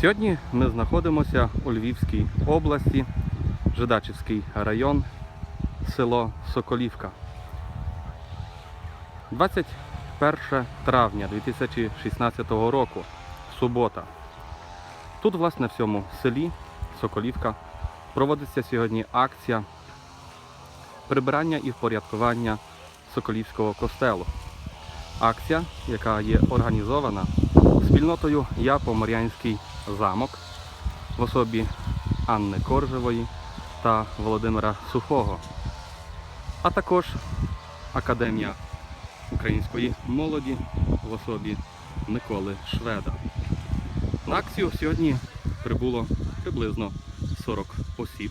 Сьогодні ми знаходимося у Львівській області, Жидачівський район, село Соколівка. 21 травня 2016 року, субота. Тут, власне, в цьому селі Соколівка проводиться сьогодні акція прибирання і впорядкування Соколівського костелу. Акція, яка є організована спільнотою Я Поморянський замок в особі Анни Коржевої та Володимира Сухого, а також Академія української молоді в особі Миколи Шведа. На акцію сьогодні прибуло приблизно 40 осіб.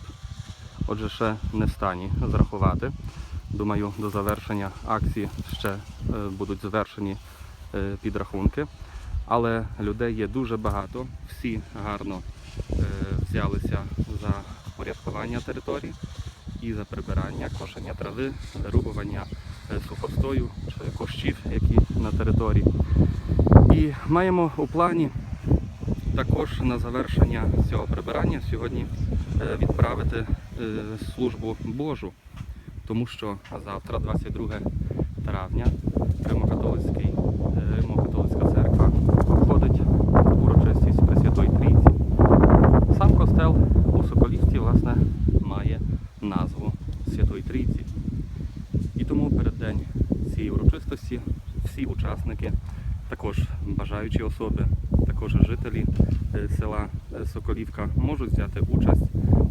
Отже, ще не в стані зрахувати. Думаю, до завершення акції ще е, будуть завершені е, підрахунки. Але людей є дуже багато. Всі гарно е, взялися за порядкування території і за прибирання, кошення трави, вирубування е, сухостою чи кущів, які на території. І маємо у плані також на завершення цього прибирання сьогодні е, відправити е, службу Божу, тому що завтра, 22 травня, Римо-католицький, цієї урочистості всі учасники, також бажаючі особи, також жителі е, села е, Соколівка можуть взяти участь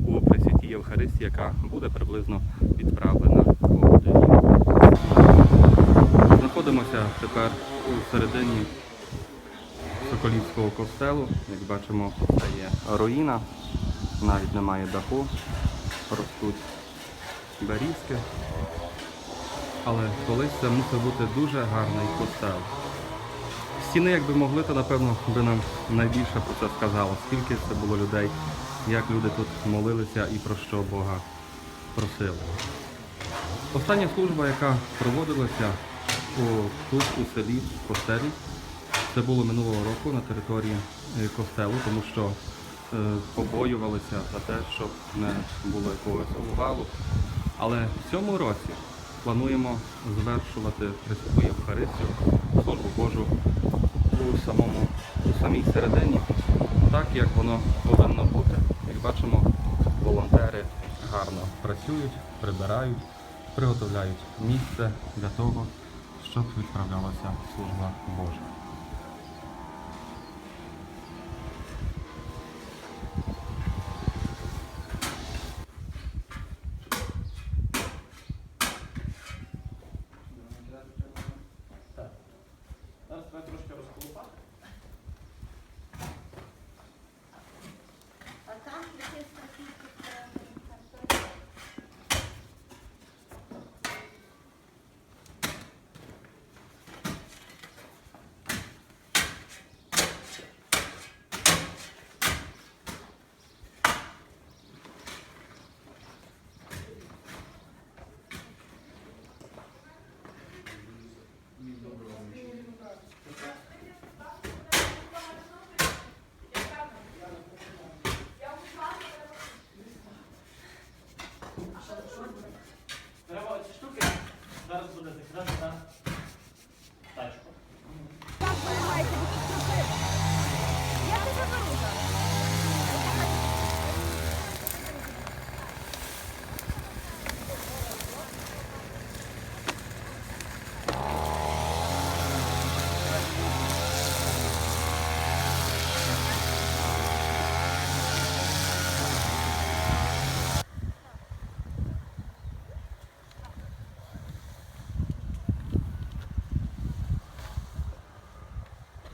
у Пресвятій Євхаристії, яка буде приблизно відправлена о годині. Знаходимося тепер у середині Соколівського костелу. Як бачимо, це є руїна, навіть немає даху, ростуть берізки. Але колись це мусив бути дуже гарний костел. Стіни, якби могли, то напевно би нам найбільше про це сказало, скільки це було людей, як люди тут молилися і про що Бога просили. Остання служба, яка проводилася у, тут, у селі, в костелі, це було минулого року на території е, костелу, тому що е, побоювалися за те, щоб не було якогось обвалу. Але в цьому році плануємо звершувати Христову Євхаристію, службу Божу у самому у самій середині, так як воно повинно бути. Як бачимо, волонтери гарно працюють, прибирають, приготовляють місце для того, щоб відправлялася служба Божа.